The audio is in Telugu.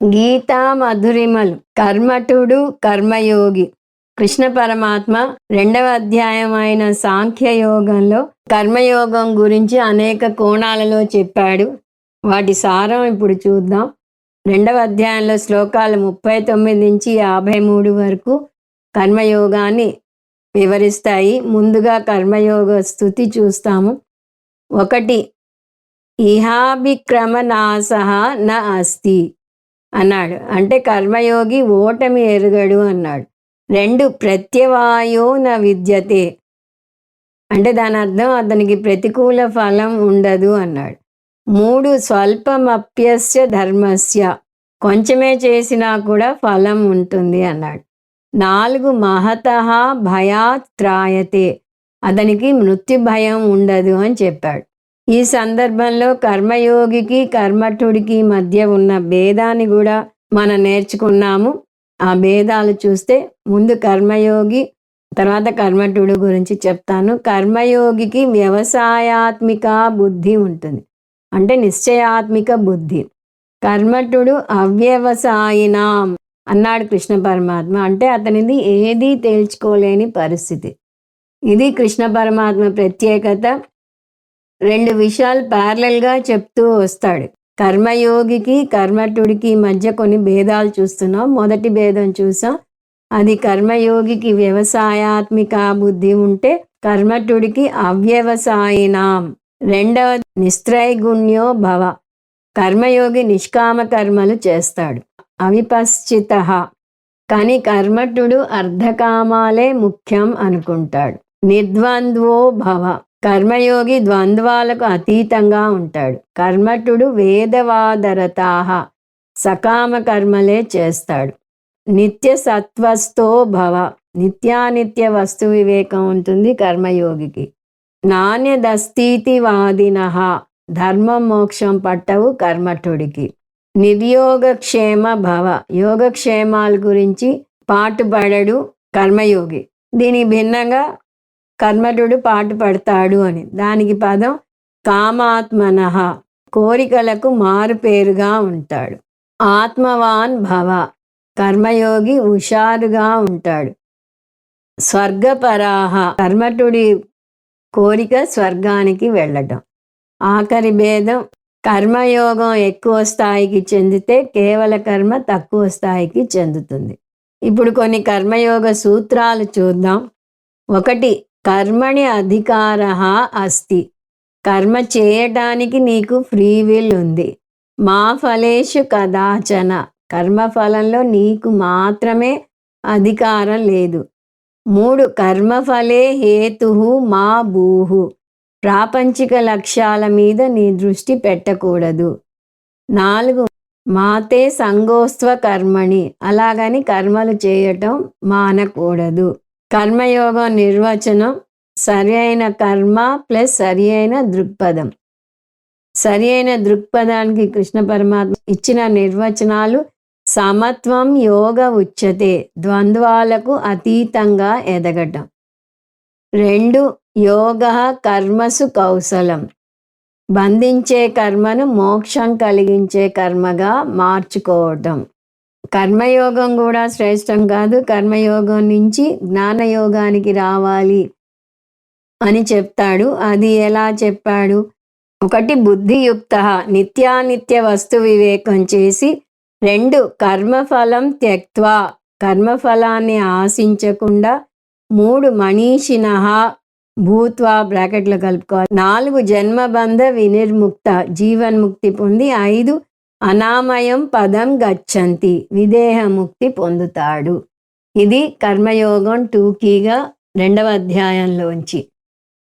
గీతా మధురిమలు కర్మటుడు కర్మయోగి. కృష్ణ పరమాత్మ రెండవ అధ్యాయం అయిన సాంఖ్య యోగంలో కర్మయోగం గురించి అనేక కోణాలలో చెప్పాడు. వాటి సారం ఇప్పుడు చూద్దాం. రెండవ అధ్యాయంలో శ్లోకాలు ముప్పై తొమ్మిది నుంచి యాభై మూడు వరకు కర్మయోగాన్ని వివరిస్తాయి. ముందుగా కర్మయోగ స్థుతి చూస్తాము. ఒకటి ఇహాభిక్రమనాశ న అస్తి. అన్నాడు. అంటే కర్మయోగి ఓటమి ఎరుగడు అన్నాడు. రెండు ప్రత్యవాయో నా విద్యతే. అంటే దాని అర్థం అతనికి ప్రతికూల ఫలం ఉండదు అన్నాడు. మూడు స్వల్పమప్యస్య ధర్మస్య. కొంచెమే చేసినా కూడా ఫలం ఉంటుంది అన్నాడు. నాలుగు మహత భయాత్రాయతే. అతనికి మృత్యు భయం ఉండదు అని చెప్పాడు. ఈ సందర్భంలో కర్మయోగికి కర్మఠుడికి మధ్య ఉన్న భేదాన్ని కూడా మనం నేర్చుకున్నాము. ఆ భేదాలు చూస్తే ముందు కర్మయోగి తర్వాత కర్మఠుడు గురించి చెప్తాను. కర్మయోగికి వ్యవసాయాత్మిక బుద్ధి ఉంటుంది. అంటే నిశ్చయాత్మిక బుద్ధి. కర్మఠుడు అవ్యవసాయినాం అన్నాడు కృష్ణ పరమాత్మ. అంటే అతనిది ఏదీ తేల్చుకోలేని పరిస్థితి. ఇది కృష్ణ పరమాత్మ ప్రత్యేకత. రెండు విషయాలు ప్యారలల్గా చెప్తూ వస్తాడు. కర్మయోగికి కర్మటుడికి మధ్య కొన్ని భేదాలు చూస్తున్నాం. మొదటి భేదం చూసాం. అది కర్మయోగికి వ్యవసాయాత్మిక బుద్ధి ఉంటే కర్మటుడికి అవ్యవసాయినాం. రెండవ నిస్త్రైగుణ్యో భవ. కర్మయోగి నిష్కామ కర్మలు చేస్తాడు. అవిపశ్చిత. కానీ కర్మటుడు అర్ధకామాలే ముఖ్యం అనుకుంటాడు. నిర్ద్వంద్వో భవ. కర్మయోగి ద్వంద్వాలకు అతీతంగా ఉంటాడు. కర్మటుడు వేదవాదరతాహ సకామ కర్మలే చేస్తాడు. నిత్య సత్వస్తో భవ నిత్యానిత్య వస్తు వివేకం ఉంటుంది కర్మయోగికి. నాణ్యదస్తీతివాదిన ధర్మం మోక్షం పట్టవు కర్మఠుడికి నిర్యోగక్షేమ భవ యోగక్షేమాల గురించి పాటుపడడు కర్మయోగి. దీని భిన్నంగా కర్మఠుడు పాటు పడతాడు అని. దానికి పదం కామాత్మన కోరికలకు మారు పేరుగా ఉంటాడు. ఆత్మవాన్ భవ కర్మయోగి హుషారుగా ఉంటాడు. స్వర్గపరాహ కర్మటుడి కోరిక స్వర్గానికి వెళ్ళటం. ఆఖరి భేదం కర్మయోగం ఎక్కువ స్థాయికి చెందితే కేవల కర్మ తక్కువ స్థాయికి చెందుతుంది. ఇప్పుడు కొన్ని కర్మయోగ సూత్రాలు చూద్దాం. ఒకటి కర్మణి అధికార అస్తి. కర్మ చేయటానికి నీకు ఫ్రీ విల్ ఉంది. మా ఫలేషు కదాచన. కర్మఫలంలో నీకు మాత్రమే అధికారం లేదు. మూడు కర్మఫలే హేతు మా భూహు. ప్రాపంచిక లక్ష్యాల మీద నీ దృష్టి పెట్టకూడదు. నాలుగు మాతే సంగోస్త్వ కర్మణి. అలాగని కర్మలు చేయటం మానకూడదు. కర్మయోగ నిర్వచనం సరి అయిన కర్మ ప్లస్ సరి అయిన దృక్పథం. సరి అయిన దృక్పథానికి కృష్ణ పరమాత్మ ఇచ్చిన నిర్వచనాలు సమత్వం యోగ ఉచ్యతే ద్వంద్వాలకు అతీతంగా ఎదగటం. రెండు యోగ కర్మసు కౌశలం. బంధించే కర్మను మోక్షం కలిగించే కర్మగా మార్చుకోవటం. కర్మయోగం కూడా శ్రేష్టం కాదు. కర్మయోగం నుంచి జ్ఞానయోగానికి రావాలి అని చెప్తాడు. అది ఎలా చెప్పాడు? ఒకటి బుద్ధియుక్త నిత్యానిత్య వస్తు వివేకం చేసి రెండు కర్మఫలం త్యక్వా కర్మఫలాన్ని ఆశించకుండా మూడు మనీషిన భూత్వా బ్రాకెట్లు కలుపుకోవాలి. నాలుగు జన్మబంధ వినిర్ముక్త జీవన్ముక్తి పొంది ఐదు అనామయం పదం గచ్చంతి విదేహముక్తి పొందుతాడు. ఇది కర్మయోగం టూకీగా రెండవ అధ్యాయంలోంచి.